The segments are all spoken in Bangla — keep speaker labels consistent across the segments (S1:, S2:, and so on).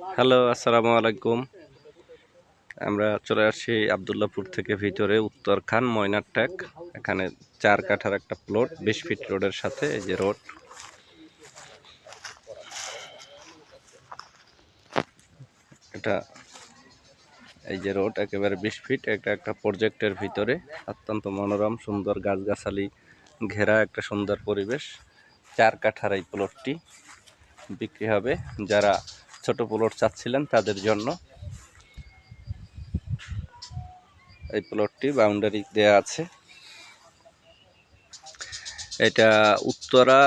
S1: হ্যালো আসসালামু আলাইকুম। আমরা চলে আসছি আবদুল্লাপুর থেকে ভিতরে উত্তরখান ময়নারটেক। এখানে চার কাঠার একটা প্লট বিশ ফিট রোডের সাথে এই যে রোড এটা এই যে রোড একেবারে বিশ ফিট এটা একটা প্রজেক্টের ভিতরে। অত্যন্ত মনোরম, সুন্দর গাছগাছালি, ঘেরা একটা সুন্দর পরিবেশ। চার কাঠার এই প্লটটি বিক্রি হবে যারা ছোট প্লট চাচ্ছিলেন তাদের জন্য। এই প্লটটি বাউন্ডারি দেয়া আছে। এটা উত্তরা,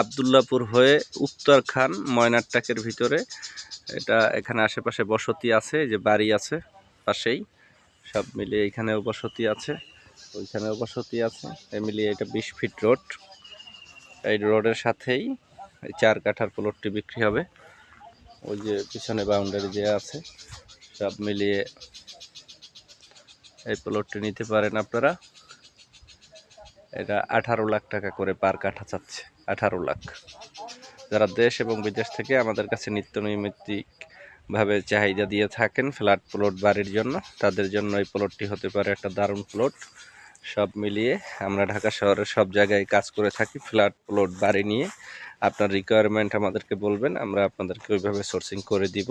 S1: আবদুল্লাপুর হয়ে উত্তর উত্তরখান, ময়নারটাকের ভিতরে। এটা এখানে আশেপাশে বসতি আছে যে বাড়ি আছে পাশেই। সব মিলিয়ে এখানেও বসতি আছে, ওইখানেও বসতি আছে। এই মিলিয়ে এটা বিশ ফিট রোড এই রোডের সাথেই চার কাঠার প্লটটি বিক্রি হবে। ওই যে পিছনে বাউন্ডারি দেওয়া আছে, সব মিলিয়ে এই প্লটটি নিতে পারেন আপনারা। এটা আঠারো লাখ টাকা করে পার কাঠা চাচ্ছে, আঠারো লাখ। যারা দেশ এবং বিদেশ থেকে আমাদের কাছে নিত্য নৈমিত্তিকভাবে চাহিদা দিয়ে থাকেন ফ্ল্যাট প্লট বাড়ির জন্য, তাদের জন্য এই প্লটটি হতে পারে একটা দারুণ প্লট সব মিলিয়ে আমরা ঢাকা শহরের সব জায়গায় কাজ করে থাকি, ফ্ল্যাট, প্লট, বাড়ি নিয়ে। আপনার রিকোয়ারমেন্ট আমাদেরকে বলবেন, আমরা আপনাদেরকে ওইভাবে সোর্সিং করে দিব।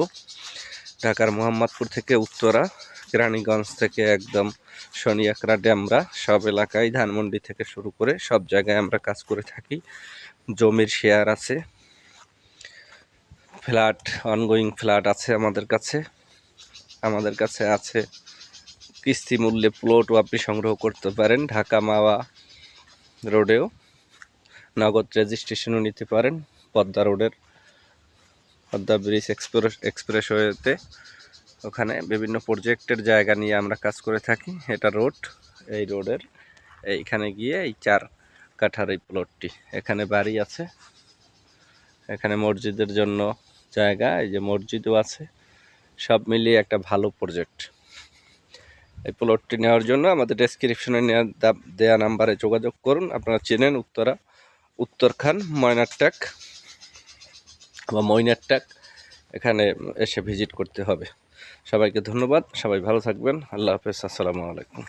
S1: ঢাকার মোহাম্মদপুর থেকে উত্তরা কেরানীগঞ্জ থেকে একদম শনিয়াকড়া ড্যামরা সব এলাকায় ধানমন্ডি থেকে শুরু করে সব জায়গায় আমরা কাজ করে থাকি। জমির শেয়ার আছে। ফ্ল্যাট অনগোয়িং ফ্ল্যাট আছে আমাদের কাছে। আমাদের কাছে আছে কিস্তি মূল্যে প্লটও আপনি সংগ্রহ করতে পারেন ঢাকা মাওয়া রোডেও। নগদ রেজিস্ট্রেশনও নিতে পারেন পদ্মা রোডের, পদ্মা ব্রিজ এক্সপ্রেস এক্সপ্রেসওয়েতে ওখানে বিভিন্ন প্রজেক্টের জায়গা নিয়ে আমরা কাজ করে থাকি। এটা রোড, এই রোডের। এইখানে গিয়ে এই চার কাঠার এই প্লটটি এখানে বাড়ি আছে। এখানে মসজিদের জন্য জায়গা, এই যে মসজিদও আছে। সব মিলিয়ে একটা ভালো প্রজেক্ট এই প্লটটি নেওয়ার জন্য আমাদের ডেসক্রিপশনে দেওয়া নাম্বারে যোগাযোগ করুন। আপনারা চেনেন উত্তরা, উত্তরখান, ময়নারটাক বা ময়নারটাক এখানে এসে ভিজিট করতে হবে। সবাইকে ধন্যবাদ। সবাই ভালো থাকবেন। আল্লাহ হাফেজ। আসসালামু আলাইকুম।